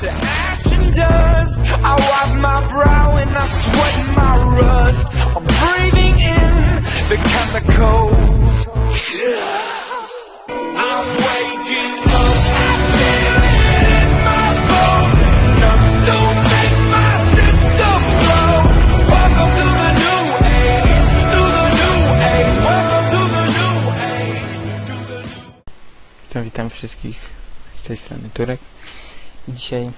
to ash and dust. I wipe my brow and I sweat my rust. I'm breathing in the chemicals. I'm waking up. I feel it in my bones. To make my system. Welcome to the new age. To the new age. Welcome to the new age. Witam, witam wszystkich z tej strony Turek. Dzisiaj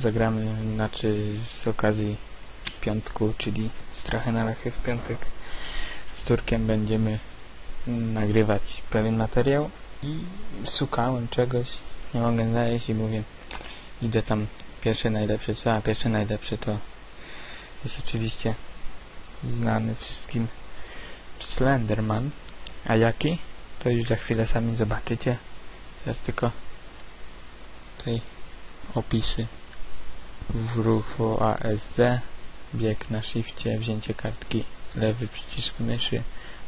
zagramy, znaczy z okazji piątku, czyli Strachy na Lachy w piątek z Turkiem będziemy nagrywać pewien materiał i szukałem czegoś, nie mogę znaleźć i mówię, idę tam pierwsze najlepsze, co? A pierwsze najlepsze to jest oczywiście znany wszystkim Slenderman. A jaki? To już za chwilę sami zobaczycie. Teraz tylko tutaj opisy w ruchu ASD, bieg na shifcie, wzięcie kartki, lewy przycisk myszy,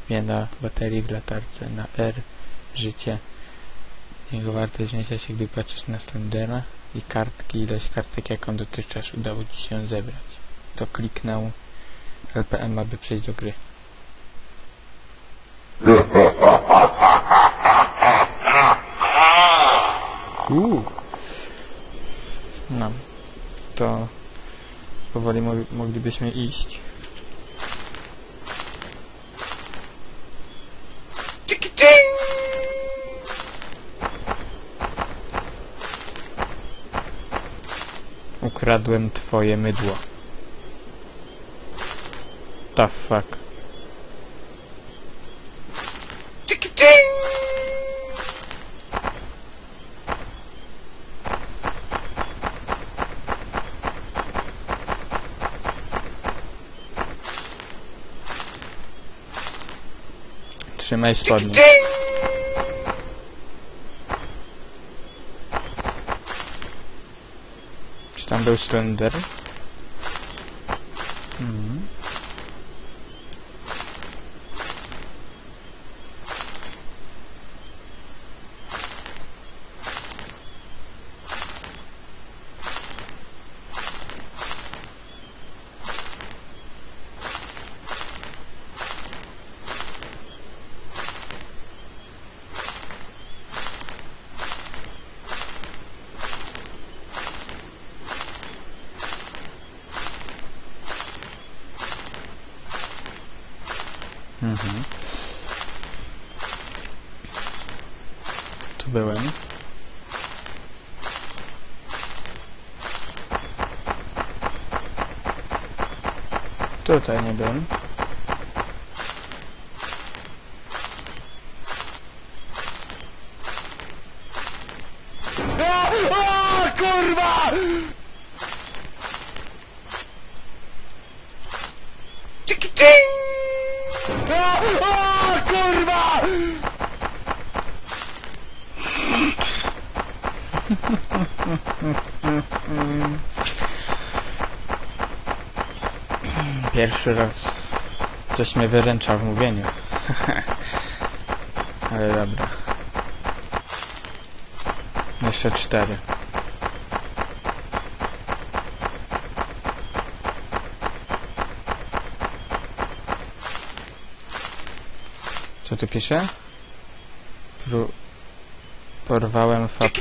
zmiana baterii w latarce na R, życie, jego wartość zmniejsza się, gdy patrzysz na Slendera i kartki, ilość kartek, jaką dotychczas udało Ci się zebrać. To kliknę LPM, aby przejść do gry. Uuu. No. To mo moglibyśmy iść. Ukradłem twoje mydło. The fuck. Trzymaj spodnie. Czy tam był Slender? Mhm. Mhm. Tu byłem. Tutaj nie byłem. Kurwa! O, o, kurwa! Pierwszy raz coś mnie wyręcza w mówieniu. Ale dobra. Jeszcze cztery. Co tu pisze? Pro... Porwałem fab.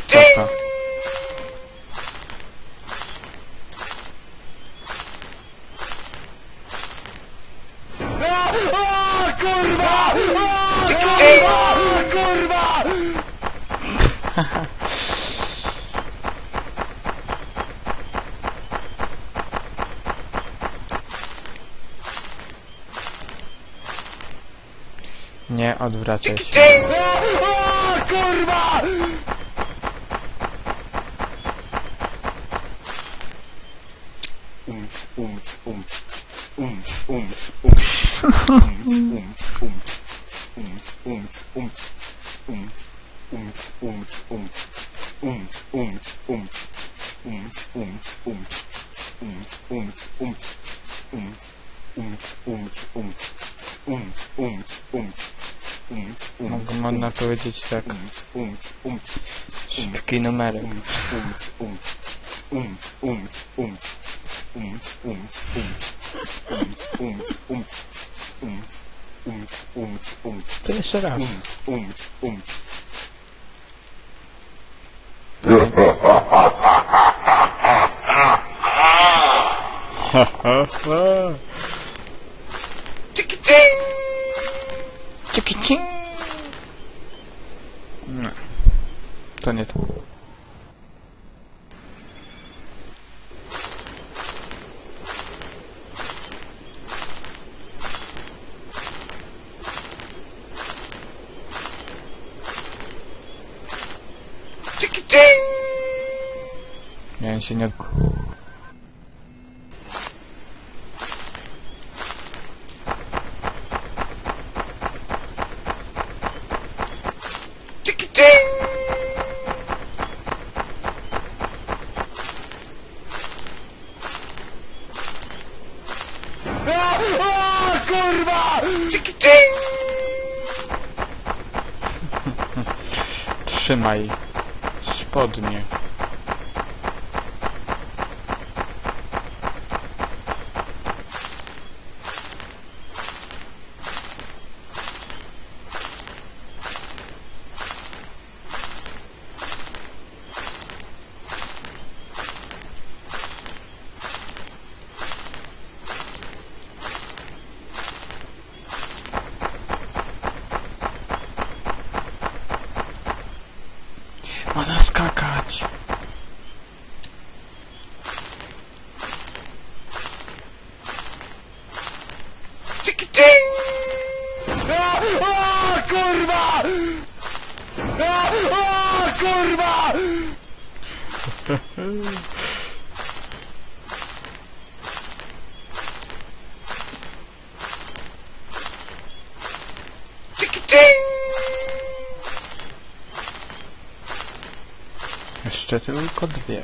Umts, umts, umts, umts, umts, umts, umts, umts, umts, umts, umts, umts, umts, umts, umts, umts, umts, Mogę można powiedzieć tak. umts, umts, umts, Szybki numerek. umts, umts, umts, umc, umc, umc, umc, umc, umc, Come on, not really stuck. Skinomatic. Finish it off. Ha ha ha! Tick-a-ting! Ciki cing. Nie. To nie to. Miałem się nie... Ding! A, a! Trzymaj spodnie. Jeszcze tylko dwie.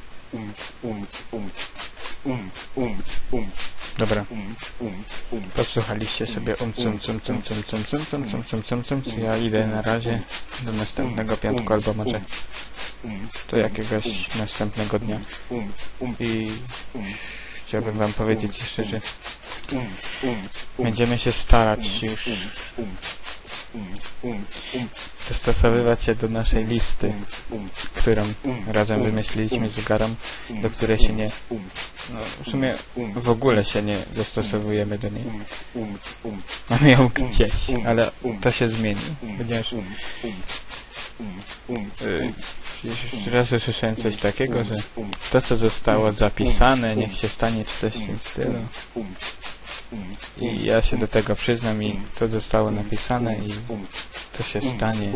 umc, umc, umc, umc, umc, umc, Dobra. Posłuchaliście sobie um cum cum cum cum cum cum cum cum cum cum cum cum Ja idę na razie do następnego piątku albo może do jakiegoś następnego dnia. I chciałbym wam powiedzieć jeszcze, że będziemy się starać już dostosowywać się do naszej listy, którą razem wymyśliliśmy z Garą, do której się nie, no w sumie w ogóle się nie dostosowujemy do niej. Mamy ją gdzieś, ale to się zmieni, ponieważ y, przecież raz usłyszałem coś takiego, że to co zostało zapisane niech się stanie czy coś w tym stylu. I ja się do tego przyznam i to zostało napisane i to się stanie.